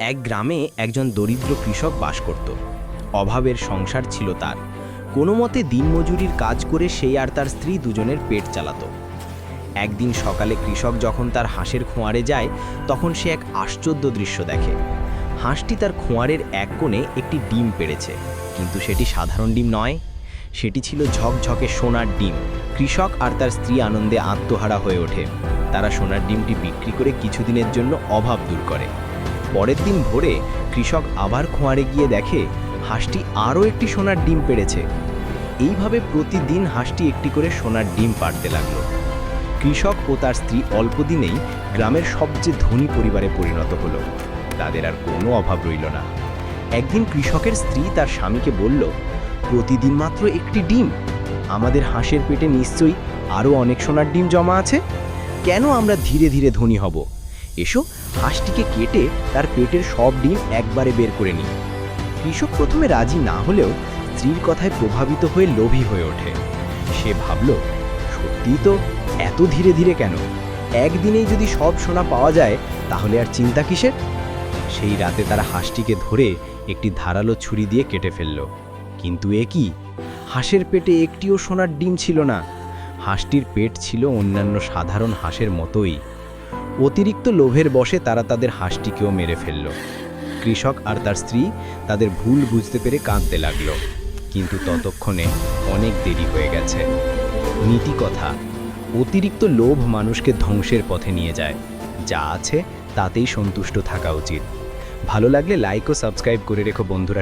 এক গ্রামে একজন দরিদ্র কৃষক বাস করত। অভাবের সংসার ছিল তার। কোনো মতে দিনমজুরির কাজ করে সেই আর তার স্ত্রী দুজনের পেট চালাতো। একদিন সকালে কৃষক যখন তার হাঁসের খোঁয়ারে যায়, তখন সে এক আশ্চর্য দৃশ্য দেখে। হাঁসটি তার খোঁয়ারের এক কোণে একটি ডিম পেড়েছে, কিন্তু সেটি সাধারণ ডিম নয়। সেটি ছিল ঝকঝকে সোনার ডিম। কৃষক আর তার স্ত্রী আনন্দে আত্মহারা হয়ে ওঠে। তারা সোনার ডিমটি বিক্রি করে কিছুদিনের জন্য অভাব দূর করে। পরের দিন ভোরে কৃষক আবার খোঁয়ারে গিয়ে দেখে হাঁসটি আরও একটি সোনার ডিম পেড়েছে। এইভাবে প্রতিদিন হাঁসটি একটি করে সোনার ডিম পাড়তে লাগল। কৃষক ও তার স্ত্রী অল্প দিনেই গ্রামের সবচেয়ে ধনী পরিবারে পরিণত হলো। তাদের আর কোনো অভাব রইল না। একদিন কৃষকের স্ত্রী তার স্বামীকে বলল, প্রতিদিন মাত্র একটি ডিম? আমাদের হাঁসের পেটে নিশ্চয়ই আরও অনেক সোনার ডিম জমা আছে? কেন আমরা ধীরে ধীরে ধনী হব? এসো, হাঁসটিকে কেটে তার পেটের সব ডিম একবারে বের করে নিই। কৃষক প্রথমে রাজি না হলেও স্ত্রীর কথায় প্রভাবিত হয়ে লোভী হয়ে ওঠে। সে ভাবল, সত্যিই তো এত ধীরে ধীরে কেন? একদিনেই যদি সব সোনা পাওয়া যায়, তাহলে আর চিন্তা কিসের? সেই রাতে তারা হাঁসটিকে ধরে একটি ধারালো ছুরি দিয়ে কেটে ফেলল। কিন্তু এ কি? হাঁসের পেটে একটিও সোনার ডিম ছিল না। হাঁসটির পেট ছিল অন্যান্য সাধারণ হাঁসের মতোই। অতিরিক্ত লোভের বশে তারা তাদের হাঁসটিকেও মেরে ফেলল। কৃষক আর তার স্ত্রী তাদের ভুল বুঝতে পেরে কাঁদতে লাগল। কিন্তু ততক্ষণে অনেক দেরি হয়ে গেছে। নীতি কথা, অতিরিক্ত লোভ মানুষকে ধ্বংসের পথে নিয়ে যায়। যা আছে তাতেই সন্তুষ্ট থাকা উচিত। ভালো লাগলে লাইক ও সাবস্ক্রাইব করে রেখো বন্ধুরা।